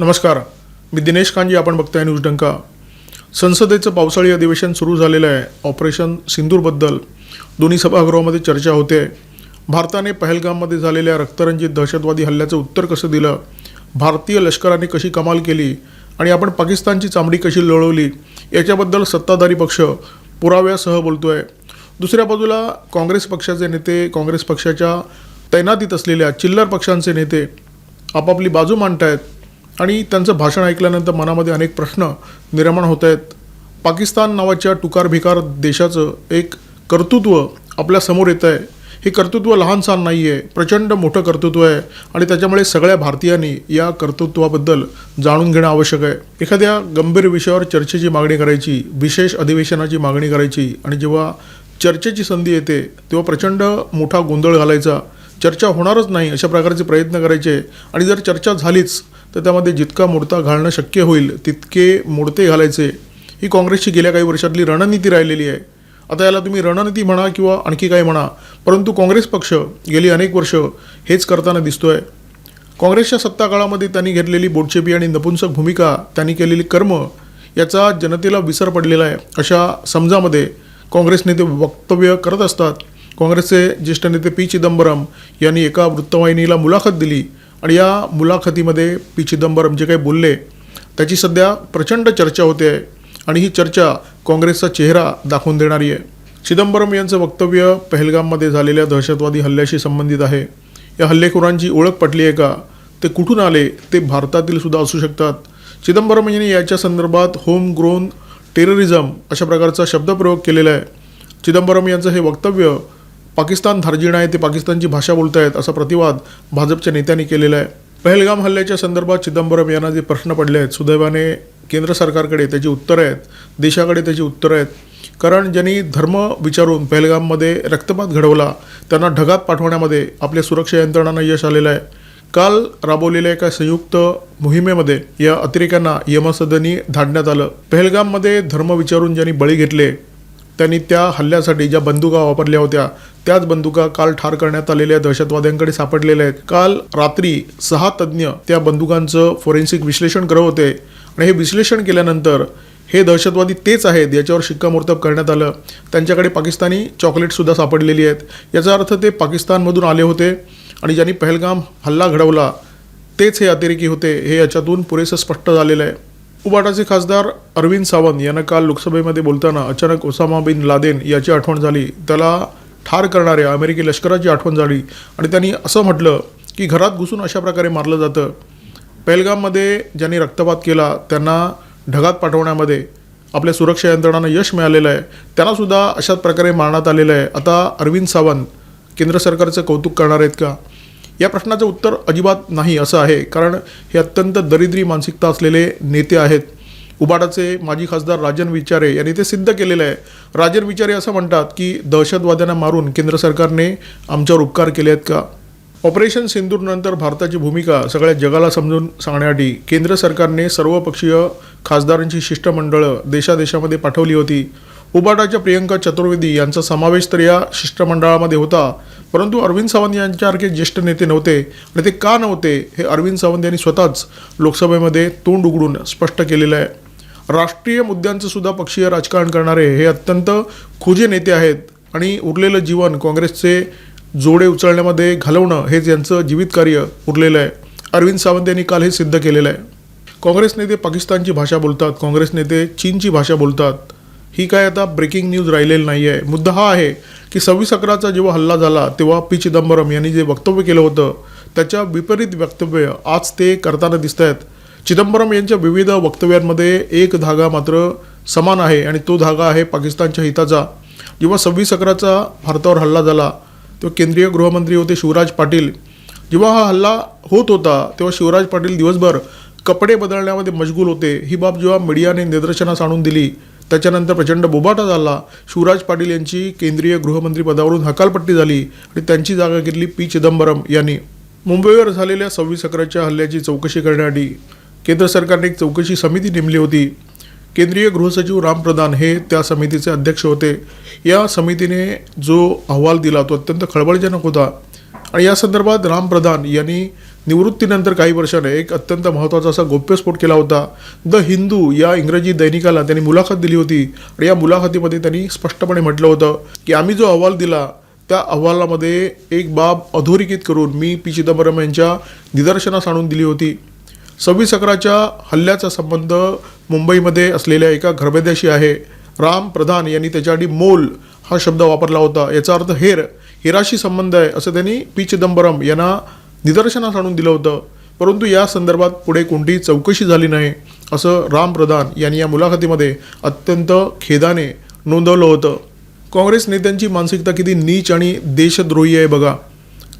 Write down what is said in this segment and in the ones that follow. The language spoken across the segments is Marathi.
नमस्कार. मी दिनेश कांजी आपण बघताय न्यूज डंका. संसदेचं पावसाळी अधिवेशन सुरू झालेलं आहे. ऑपरेशन सिंदूरबद्दल दोन्ही सभागृहामध्ये चर्चा होते. भारताने पहलगाममध्ये झालेल्या रक्तरंजित दहशतवादी हल्ल्याचं उत्तर कसं दिलं? भारतीय लष्कराने कशी कमाल केली? आणि आपण पाकिस्तानची चामडी कशी लढवली? याच्याबद्दल सत्ताधारी पक्ष पुराव्यासह बोलतो आहे दुसऱ्या बाजूला काँग्रेस पक्षाचे नेते काँग्रेस पक्षाच्या तैनातीत असलेल्या चिल्लर पक्षांचे नेते आपापली बाजू मांडत आहेत आणि त्यांचं भाषण ऐकल्यानंतर मनामध्ये अनेक प्रश्न निर्माण होत आहेत. पाकिस्तान नावाच्या टुकार भिकार देशाचं एक कर्तृत्व आपल्यासमोर येतं आहे. हे कर्तृत्व लहानसहान नाही आहे प्रचंड मोठं कर्तृत्व आहे आणि त्याच्यामुळे सगळ्या भारतीयांनी या कर्तृत्वाबद्दल जाणून घेणं आवश्यक आहे. एखाद्या गंभीर विषयावर चर्चेची मागणी करायची विशेष अधिवेशनाची मागणी करायची आणि जेव्हा चर्चेची संधी येते तेव्हा प्रचंड मोठा गोंधळ घालायचा. चर्चा होणारच नाही अशा प्रकारचे प्रयत्न करायचे. आणि जर चर्चा झालीच तर त्यामध्ये जितका मोडता घालणं शक्य होईल तितके मोडते घालायचे. ही काँग्रेसची गेल्या काही वर्षातली रणनीती राहिलेली आहे. आता याला तुम्ही रणनीती म्हणा किंवा आणखी काही म्हणा परंतु काँग्रेस पक्ष गेली अनेक वर्ष हेच करताना दिसतोय. काँग्रेसच्या सत्ता काळामध्ये त्यांनी घेतलेली बोटचेपी आणि नपुंसक भूमिका त्यांनी केलेली कर्म याचा जनतेला विसर पडलेला आहे. अशा समजामध्ये काँग्रेस नेते वक्तव्य करत असतात. काँग्रेसचे ज्येष्ठ नेते पी चिदंबरम यांनी एका वृत्तवाहिनीला मुलाखत दिली आणि या मुलाखतीमध्ये पी चिदंबरम जे काही बोलले त्याची सध्या प्रचंड चर्चा होते आहे आणि ही चर्चा काँग्रेसचा चेहरा दाखवून देणारी आहे. चिदंबरम यांचं वक्तव्य पहलगाममध्ये झालेल्या दहशतवादी हल्ल्याशी संबंधित आहे. या हल्लेखोरांची ओळख पटली आहे का? ते कुठून आले? ते भारतातील सुद्धा असू शकतात. चिदंबरम यांनी याच्या संदर्भात होम ग्रोन टेररिझम अशा प्रकारचा शब्दप्रयोग केलेला आहे. चिदंबरम यांचं हे वक्तव्य पाकिस्तान धार्जिण आहे ते पाकिस्तानची भाषा बोलतायत असा प्रतिवाद भाजपच्या नेत्यांनी केलेला आहे. पहलगाम हल्ल्याच्या संदर्भात चिदंबरम यांना जे प्रश्न पडले आहेत सुदैवाने केंद्र सरकारकडे त्याची उत्तरं आहेत देशाकडे त्याची उत्तरं आहेत. कारण ज्यांनी धर्म विचारून पहलगाममध्ये रक्तपात घडवला त्यांना ढगात पाठवण्यामध्ये आपल्या सुरक्षा यंत्रणांना यश आलेलं आहे. काल राबवलेल्या एका संयुक्त मोहिमेमध्ये या अतिरेक्यांना यमसदनी धाडण्यात आलं. पहलगाममध्ये धर्म विचारून ज्यांनी बळी घेतले त्यांनी त्या हल्ल्यासाठी ज्या बंदुका वापरल्या होत्या त्याच बंदुका काल ठार करण्यात आलेल्या दहशतवाद्यांकडे सापडलेल्या आहेत. काल रात्री सहा तज्ज्ञ त्या बंदुकांचं फोरेन्सिक विश्लेषण करत होते आणि हे विश्लेषण केल्यानंतर हे दहशतवादी तेच आहेत याच्यावर शिक्कामोर्तब करण्यात आलं. त्यांच्याकडे पाकिस्तानी चॉकलेटसुद्धा सापडलेली आहेत. याचा अर्थ ते पाकिस्तानमधून आले होते आणि ज्यांनी पहलगाम हल्ला घडवला तेच हे अतिरेकी होते. हे याच्यातून पुरेसं स्पष्ट झालेलं आहे. उबाटाचे खासदार अरविंद सावंत यांना काल लोकसभेमध्ये बोलताना अचानक ओसामा बिन लादेन याची आठवण झाली. त्याला ठार करणाऱ्या अमेरिकी लष्कराची आठवण झाली आणि त्यांनी असं म्हटलं की घरात घुसून अशा प्रकारे मारलं जातं. पहलगाममध्ये ज्यांनी रक्तपात केला त्यांना ढगात पाठवण्यामध्ये आपल्या सुरक्षा यंत्रणांना यश मिळालेलं आहे. त्यांनासुद्धा अशाच प्रकारे मारण्यात आलेलं आहे. आता अरविंद सावंत केंद्र सरकारचं कौतुक करणार आहेत का? या प्रश्नाचं उत्तर अजिबात नाही असं आहे कारण हे अत्यंत दरिद्री मानसिकता असलेले नेते आहेत. उबाडाचे माजी खासदार राजन विचारे यांनी ते सिद्ध केलेलं आहे. राजन विचारे असं म्हणतात की दहशतवाद्यांना मारून केंद्र सरकारने आमच्यावर उपकार केले आहेत का? ऑपरेशन सिंदूरनंतर भारताची भूमिका सगळ्या जगाला समजून सांगण्यासाठी केंद्र सरकारने सर्वपक्षीय खासदारांची शिष्टमंडळं देशादेशामध्ये पाठवली होती. उबाटाच्या प्रियंका चतुर्वेदी यांचा समावेश तर या शिष्टमंडळामध्ये होता परंतु अरविंद सावंत यांच्यासारखे ज्येष्ठ नेते नव्हते आणि ते का नव्हते हे अरविंद सावंत यांनी स्वतःच लोकसभेमध्ये तोंड उघडून स्पष्ट केलेलं आहे. राष्ट्रीय मुद्द्यांचं सुद्धा पक्षीय राजकारण करणारे हे अत्यंत खुजे नेते आहेत आणि उरलेलं जीवन काँग्रेसचे जोडे उचलण्यामध्ये घालवणं हेच यांचं जीवित कार्य उरलेलं आहे. अरविंद सावंत यांनी काल हे सिद्ध केलेलं आहे. काँग्रेस नेते पाकिस्तानची भाषा बोलतात काँग्रेस नेते चीनची भाषा बोलतात. ही काय आता ब्रेकिंग न्यूज राहिलेली नाही आहे मुद्दा हा आहे की सव्वीस अकराचा जेव्हा हल्ला झाला तेव्हा पी चिदंबरम यांनी जे वक्तव्य केलं होतं त्याच्या विपरीत वक्तव्य आज ते करताना दिसत आहेत चिदंबरम यांच्या विविध वक्तव्यांमध्ये एक धागा मात्र समान आहे आणि तो धागा आहे पाकिस्तानच्या हिताचा. जेव्हा सव्वीस अकराचा भारतावर हल्ला झाला तेव्हा केंद्रीय गृहमंत्री होते शिवराज पाटील. जेव्हा हा हल्ला होत होता तेव्हा शिवराज पाटील दिवसभर कपडे बदलण्यामध्ये मशगूल होते. ही बाब जेव्हा मीडियाने निदर्शनास आणून दिली त्याच्यानंतर प्रचंड बोबाटा झाला. शिवराज पाटील यांची केंद्रीय गृहमंत्री पदावरून हकालपट्टी झाली आणि त्यांची जागा घेतली पी. चिदंबरम यांनी. मुंबईवर झालेल्या सव्वीस अकराच्या हल्ल्याची चौकशी करण्यासाठी केंद्र सरकारने एक चौकशी समिती नेमली होती. केंद्रीय गृहसचिव राम प्रधान हे त्या समितीचे अध्यक्ष होते. या समितीने जो अहवाल दिला तो अत्यंत खळबळजनक होता. आणि या संदर्भात राम प्रधान यांनी निवृत्तीनंतर काही वर्षाने एक अत्यंत महत्त्वाचा असा गोप्यस्फोट केला होता. द हिंदू या इंग्रजी दैनिकाला त्यांनी मुलाखत दिली होती आणि या मुलाखतीमध्ये त्यांनी स्पष्टपणे म्हटलं होतं की आम्ही जो अहवाल दिला त्या अहवालामध्ये एक बाब अधोरेखित करून मी पी. चिदंबरम यांच्या निदर्शनास आणून दिली होती. सव्वीस अकराच्या हल्ल्याचा संबंध मुंबईमध्ये असलेल्या एका घरबेद्याशी आहे. राम प्रधान यांनी त्याच्यासाठी मोल हा शब्द वापरला होता. याचा अर्थ हेर हेराशी संबंध आहे असं त्यांनी पी. चिदंबरम यांना निदर्शनास आणून दिलं होतं. परंतु या संदर्भात पुढे कोणतीही चौकशी झाली नाही असं राम प्रधान यांनी या मुलाखतीमध्ये अत्यंत खेदाने नोंदवलं होतं. काँग्रेस नेत्यांची मानसिकता किती नीच आणि देशद्रोही आहे बघा.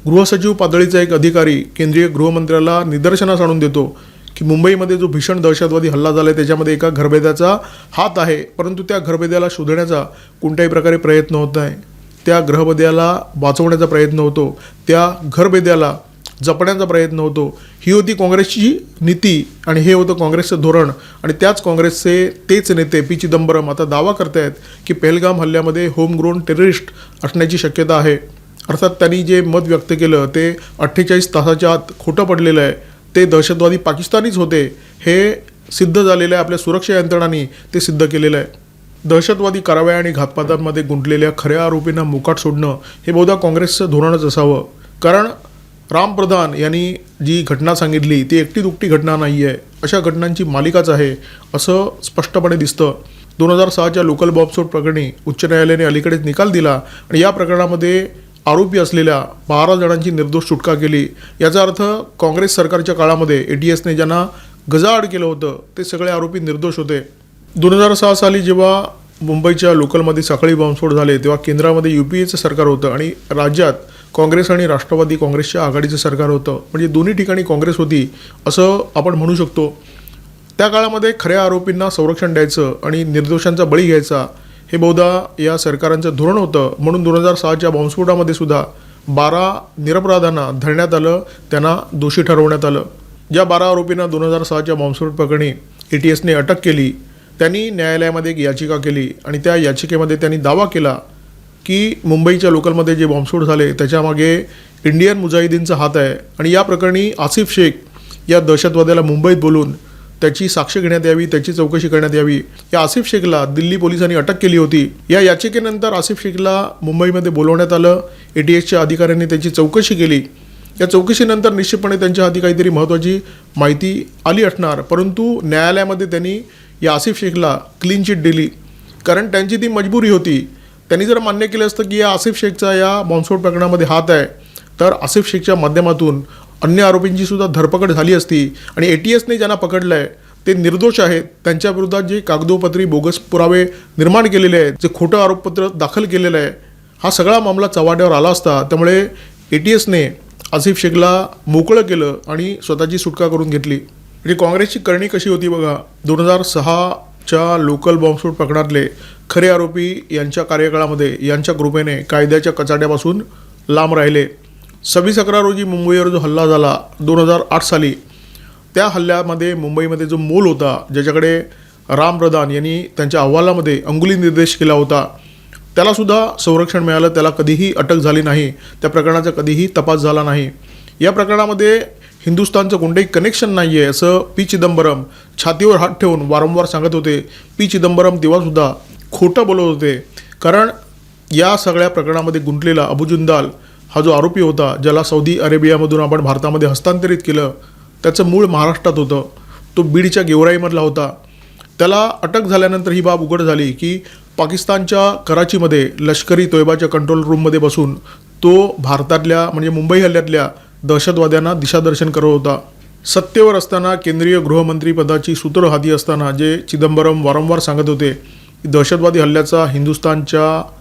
गृहसचिव पातळीचा एक अधिकारी केंद्रीय गृहमंत्र्याला निदर्शनास आणून देतो की मुंबईमध्ये जो भीषण दहशतवादी हल्ला झाला आहे त्याच्यामध्ये एका घरभेद्याचा हात आहे परंतु त्या घरभेद्याला शोधण्याचा कोणत्याही प्रकारे प्रयत्न होत नाही. त्या ग्रहभेद्याला वाचवण्याचा प्रयत्न होतो. त्या घरभेद्याला जपण्याचा प्रयत्न होतो. ही होती काँग्रेसची नीती आणि हे होतं काँग्रेसचं धोरण. आणि त्याच काँग्रेसचे तेच नेते पी चिदंबरम आता दावा करत आहेत की पहलगाम हल्ल्यामध्ये होमग्रोन टेररिस्ट असण्याची शक्यता आहे. अर्थात त्यांनी जे मत व्यक्त केलं ते अठ्ठेचाळीस तासाच्या आत खोटं पडलेलं आहे. ते दहशतवादी पाकिस्तानीच होते. हे सिद्ध झालेलं आहे आपल्या सुरक्षा यंत्रणांनी ते सिद्ध केलेलं आहे. दहशतवादी कारवाया आणि घातपातांमध्ये गुंतलेल्या खऱ्या आरोपींना मुकाट सोडणं हे बहुधा काँग्रेसचं धोरणच असावं. कारण रामप्रधान यांनी जी घटना सांगितली ती एकटी दुकटी घटना नाही आहे अशा घटनांची मालिकाच आहे असं स्पष्टपणे दिसतं. दोन हजार सहाच्या लोकल बॉम्बस्फोट प्रकरणी उच्च न्यायालयाने अलीकडेच निकाल दिला आणि या प्रकरणामध्ये आरोपी असलेल्या बारा जणांची निर्दोष सुटका केली. याचा अर्थ काँग्रेस सरकारच्या काळामध्ये ए टी एसने ज्यांना गजाआड केलं होतं ते सगळे आरोपी निर्दोष होते. दोन हजार सहा साली जेव्हा मुंबईच्या लोकलमध्ये साखळी बॉम्बस्फोट झाले तेव्हा केंद्रामध्ये यू पी एचं सरकार होतं आणि राज्यात काँग्रेस आणि राष्ट्रवादी काँग्रेसच्या आघाडीचं सरकार होतं. म्हणजे दोन्ही ठिकाणी काँग्रेस होती असं आपण म्हणू शकतो. त्या काळामध्ये खऱ्या आरोपींना संरक्षण द्यायचं आणि निर्दोषांचा बळी घ्यायचा हे बहुधा या सरकारांचं धोरण होतं. म्हणून दोन हजार सहाच्या बॉम्बस्फोटामध्ये सुद्धा बारा निरपराधांना धरण्यात आलं त्यांना दोषी ठरवण्यात आलं. ज्या बारा आरोपींना दोन हजार सहाच्या बॉम्बस्फोट प्रकरणी ए टी एसने अटक केली त्यांनी न्यायालयामध्ये एक याचिका केली आणि त्या याचिकेमध्ये त्यांनी दावा केला की मुंबईच्या लोकलमध्ये जे बॉम्बस्फोट झाले त्याच्यामागे इंडियन मुजाहिदीनचा हात आहे. आणि या प्रकरणी आसिफ शेख या दहशतवाद्याला मुंबईत बोलून त्याची साक्ष घेण्यात यावी त्याची चौकशी करण्यात यावी. या आसिफ शेखला दिल्ली पोलिसांनी अटक केली होती. या याचिकेनंतर आसिफ शेखला मुंबईमध्ये बोलवण्यात आलं. ए टी एसच्या अधिकाऱ्यांनी त्याची चौकशी केली. या चौकशीनंतर निश्चितपणे त्यांच्या हाती काहीतरी महत्त्वाची माहिती आली असणार. परंतु न्यायालयामध्ये त्यांनी या आसिफ शेखला क्लीन चिट दिली. कारण त्यांची ती मजबुरी होती. त्यांनी जर मान्य केलं असतं की या आसिफ शेखचा या बॉम्बस्फोट प्रकरणामध्ये हात आहे तर आसिफ शेखच्या माध्यमातून अन्य आरोपींची सुद्धा धरपकड झाली असती आणि ए टी एसने ज्यांना पकडलं आहे ते निर्दोष आहेत. त्यांच्याविरोधात जे कागदोपत्री बोगस पुरावे निर्माण केलेले आहेत जे खोटं आरोपपत्र दाखल केलेलं आहे हा सगळा मामला चव्हाट्यावर आला असता. त्यामुळे ए टी एसने आसिफ शेखला मोकळं केलं आणि स्वतःची सुटका करून घेतली. म्हणजे काँग्रेसची करणी कशी होती बघा दोन हजार सहा च्या लोकल बॉम्बस्फोट प्रकरणातले खरे आरोपी यांच्या कार्यकाळामध्ये यांच्या कृपेने कायद्याच्या कचाट्यापासून लांब राहिले. सव्वीस अकरा रोजी मुंबईवर जो हल्ला झाला दोन हजार आठ साली त्या हल्ल्यामध्ये मुंबईमध्ये जो मोल होता ज्याच्याकडे राम प्रधान यांनी त्यांच्या अहवालामध्ये अंगुली निर्देश केला होता त्यालासुद्धा संरक्षण मिळालं त्याला कधीही अटक झाली नाही त्या प्रकरणाचा कधीही तपास झाला नाही. या प्रकरणामध्ये हिंदुस्थानचं कोणतंही कनेक्शन नाही आहे असं पी चिदंबरम छातीवर हात ठेवून वारंवार सांगत होते. पी. चिदंबरम तेव्हासुद्धा खोटं बोलत होते. कारण या सगळ्या प्रकरणामध्ये गुंतलेला अबू जुंदाल हा जो आरोपी होता ज्याला सौदी अरेबियामधून आपण भारतामध्ये हस्तांतरित केलं त्याचं मूळ महाराष्ट्रात होतं. तो बीडच्या गेवराईमधला होता. त्याला अटक झाल्यानंतर ही बाब उघड झाली की पाकिस्तानच्या कराचीमध्ये लष्करी तोयबाच्या कंट्रोल रूममध्ये बसून तो भारतातल्या म्हणजे मुंबई हल्ल्यातल्या दहशतवाद्यांना दिशादर्शन करत होता. सत्तेवर असताना केंद्रीय गृहमंत्री पदाची सूत्र हाती असताना जे चिदंबरम वारंवार सांगत होते की दहशतवादी हल्ल्याचा हिंदुस्तानच्या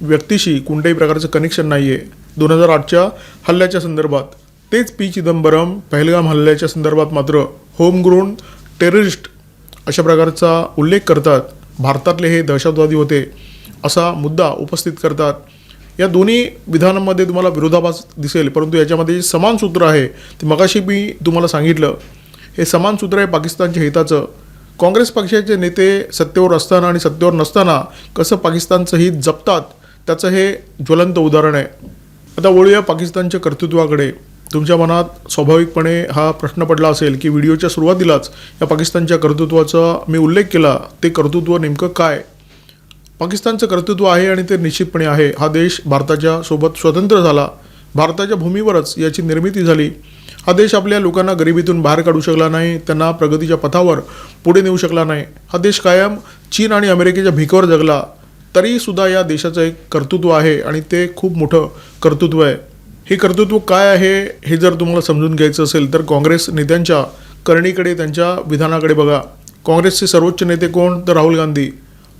व्यक्तीशी कोणत्याही प्रकारचं कनेक्शन नाही आहे दोन हजार आठच्या हल्ल्याच्या संदर्भात तेच पी चिदंबरम पहलगाम हल्ल्याच्या संदर्भात मात्र होमग्रोन टेररिस्ट अशा प्रकारचा उल्लेख करतात. भारतातले हे दहशतवादी होते असा मुद्दा उपस्थित करतात. या दोन्ही विधानांमध्ये तुम्हाला विरोधाभास दिसेल परंतु याच्यामध्ये जे समान सूत्र आहे ते मगाशी मी तुम्हाला सांगितलं हे समान सूत्र आहे पाकिस्तानच्या हिताचं. काँग्रेस पक्षाचे नेते सत्तेवर असताना आणि सत्तेवर नसताना कसं पाकिस्तानचं हित जपतात त्याचं हे ज्वलंत उदाहरण आहे. आता वळूया पाकिस्तानच्या कर्तृत्वाकडे. तुमच्या मनात स्वाभाविकपणे हा प्रश्न पडला असेल की व्हिडिओच्या सुरुवातीलाच या पाकिस्तानच्या कर्तृत्वाचा मी उल्लेख केला ते कर्तृत्व नेमकं काय? पाकिस्तानचं कर्तृत्व आहे आणि ते निश्चितपणे आहे. हा देश भारताच्या सोबत स्वतंत्र झाला. भारताच्या भूमीवरच याची निर्मिती झाली. हा देश आपल्या लोकांना गरिबीतून बाहेर काढू शकला नाही त्यांना प्रगतीच्या पथावर पुढे नेऊ शकला नाही. हा देश कायम चीन आणि अमेरिकेच्या भीकेवर जगला. तरीसुद्धा या देशाचं एक कर्तृत्व आहे आणि ते खूप मोठं कर्तृत्व आहे. हे कर्तृत्व काय आहे हे जर तुम्हाला समजून घ्यायचं असेल तर काँग्रेस नेत्यांच्या करणीकडे त्यांच्या विधानाकडे बघा. काँग्रेसचे सर्वोच्च नेते कोण? तर राहुल गांधी.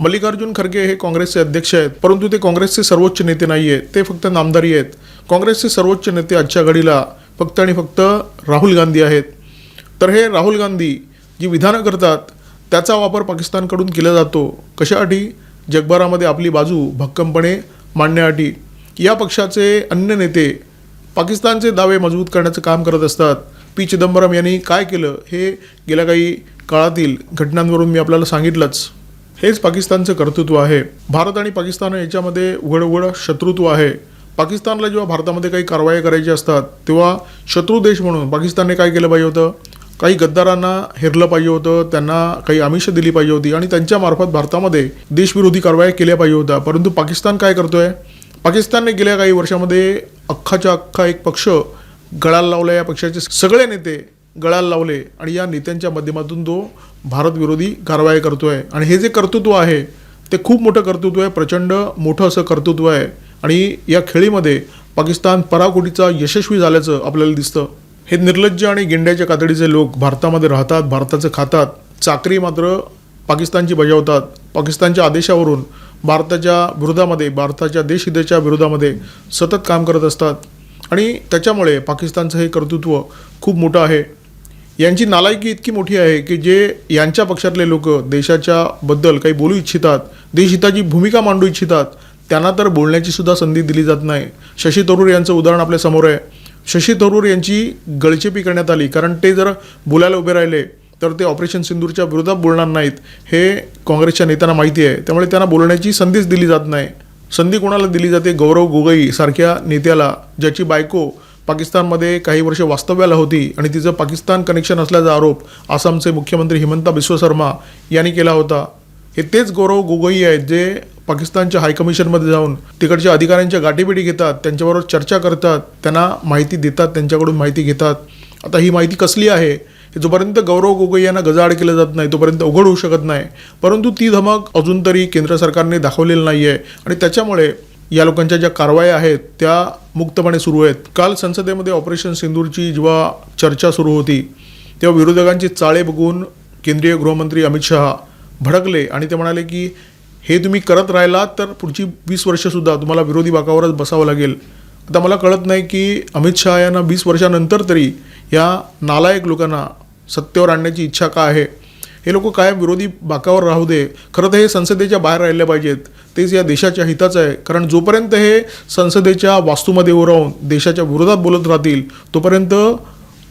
मल्लिकार्जुन खरगे हे काँग्रेसचे अध्यक्ष आहेत परंतु ते काँग्रेसचे सर्वोच्च नेते नाही आहेत ते फक्त नामदारी आहेत. काँग्रेसचे सर्वोच्च नेते आजच्या घडीला फक्त आणि फक्त राहुल गांधी आहेत. तर हे राहुल गांधी जी विधानं करतात त्याचा वापर पाकिस्तानकडून केला जातो. कशासाठी? जगभरामध्ये आपली बाजू भक्कमपणे मांडण्यासाठी. या पक्षाचे अन्य नेते पाकिस्तानचे दावे मजबूत करण्याचं काम करत असतात. पी. चिदंबरम यांनी काय केलं हे गेल्या काही काळातील घटनांवरून मी आपल्याला सांगितलंच. हेच पाकिस्तानचं कर्तृत्व आहे. भारत आणि पाकिस्तान याच्यामध्ये उघड उघड शत्रुत्व आहे. पाकिस्तानला जेव्हा भारतामध्ये काही कारवाया करायच्या असतात तेव्हा शत्रू देश म्हणून पाकिस्तानने काय केलं पाहिजे होतं? काही गद्दारांना हेरलं पाहिजे होतं त्यांना काही आमिष दिली पाहिजे होती आणि त्यांच्यामार्फत भारतामध्ये देशविरोधी कारवाया केल्या पाहिजे होत्या. परंतु पाकिस्तान काय करतोय? पाकिस्तानने गेल्या काही वर्षामध्ये अख्खाच्या अख्खा एक पक्ष गळाला लावला. या पक्षाचे सगळे नेते गळाला लावले आणि या नेत्यांच्या माध्यमातून तो भारतविरोधी कारवाई करतो आहे आणि हे जे कर्तृत्व आहे ते खूप मोठं कर्तृत्व आहे प्रचंड मोठं असं कर्तृत्व आहे. आणि या खेळीमध्ये पाकिस्तान पराकोटीचा यशस्वी झाल्याचं आपल्याला दिसतं. हे निर्लज्ज आणि गेंड्याच्या कातडीचे लोक भारतामध्ये राहतात भारताचं खातात. चाकरी मात्र पाकिस्तानची बजावतात. पाकिस्तानच्या आदेशावरून भारताच्या विरोधामध्ये भारताच्या देशहिताच्या विरोधामध्ये सतत काम करत असतात. आणि त्याच्यामुळे पाकिस्तानचं हे कर्तृत्व खूप मोठं आहे. यांची नालायकी इतकी मोठी आहे की जे यांच्या पक्षातले लोक देशाच्या बद्दल काही बोलू इच्छितात देशहिताची भूमिका मांडू इच्छितात त्यांना तर बोलण्याची सुद्धा संधी दिली जात नाही. शशी थरूर यांचं उदाहरण आपल्यासमोर आहे. शशी थरूर यांची गळचेपी करण्यात आली कारण ते जर बोलायला उभे राहिले तर ते ऑपरेशन सिंदूरच्या विरोधात बोलणार नाहीत हे काँग्रेसच्या नेत्यांना माहिती आहे. त्यामुळे त्यांना बोलण्याची संधीच दिली जात नाही. संधी कोणाला दिली जाते? गौरव गोगई सारख्या नेत्याला ज्याची बायको पाकिस्तानमध्ये काही वर्ष वास्तव्याला होती आणि तिचं पाकिस्तान कनेक्शन असल्याचा आरोप आसामचे मुख्यमंत्री हिमंता बिस्व शर्मा यांनी केला होता. हे तेच गौरव गोगोई आहेत जे पाकिस्तानच्या हायकमिशनमध्ये जाऊन तिकडच्या अधिकाऱ्यांच्या गाठीबिटी घेतात त्यांच्याबरोबर चर्चा करतात त्यांना माहिती देतात त्यांच्याकडून माहिती घेतात. आता ही माहिती कसली आहे? जोपर्यंत गौरव गोगोई यांना गजाआड केलं जात नाही तोपर्यंत उघड होऊ शकत नाही. परंतु ती धमक अजून तरी केंद्र सरकारने दाखवलेली नाही आहे आणि त्याच्यामुळे या लोकांच्या ज्या कारवाया आहेत त्या मुक्तपणे सुरू आहेत. काल संसदेमध्ये ऑपरेशन सिंदूरची जेव्हा चर्चा सुरू होती तेव्हा विरोधकांची चाळे बघून केंद्रीय गृहमंत्री अमित शहा भडकले आणि ते म्हणाले की हे तुम्ही करत राहिलात तर पुढची वीस वर्षसुद्धा तुम्हाला विरोधी बाकावरच बसावं लागेल. आता मला कळत नाही की अमित शहा यांना वीस वर्षानंतर तरी या नालायक लोकांना सत्तेवर आणण्याची इच्छा का आहे? हे लोक कायम विरोधी बाकावर राहू दे. खरं तर हे संसदेच्या बाहेर राहिले पाहिजेत. तेच या देशाच्या हिताचं आहे. कारण जोपर्यंत हे संसदेच्या वास्तूमध्ये उरावून राहून देशाच्या विरोधात बोलत राहतील तोपर्यंत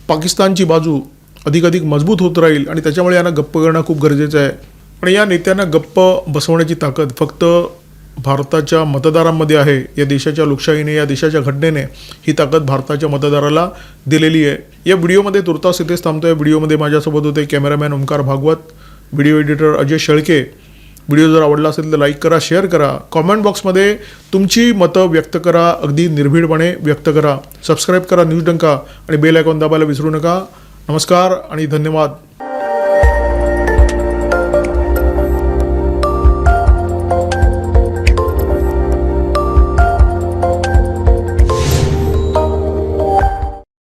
पाकिस्तानची बाजू अधिकाधिक मजबूत होत राहील आणि त्याच्यामुळे यांना गप्प करणं खूप गरजेचं आहे. पण या नेत्यांना गप्प बसवण्याची ताकद फक्त भारताच्या मतदारांमध्ये आहे या देशाच्या लोकशाहीने या देशाच्या घटनेने ही ताकद भारताच्या मतदाराला दिलेली आहे. या व्हिडिओमध्ये तुर्तास इथेच थांबतो. या व्हिडिओमध्ये माझ्यासोबत होते cameraman Omkar Bhagwat video editor Ajay Shelke. Video जर आवडला असेल तर लाईक करा शेअर करा. कॉमेंट बॉक्समध्ये तुमची मतं व्यक्त करा. अगदी निर्भीडपणे व्यक्त करा. सबस्क्राईब करा न्यूज डंका आणि बेल आयकॉन दाबायला विसरू नका. नमस्कार आणि धन्यवाद.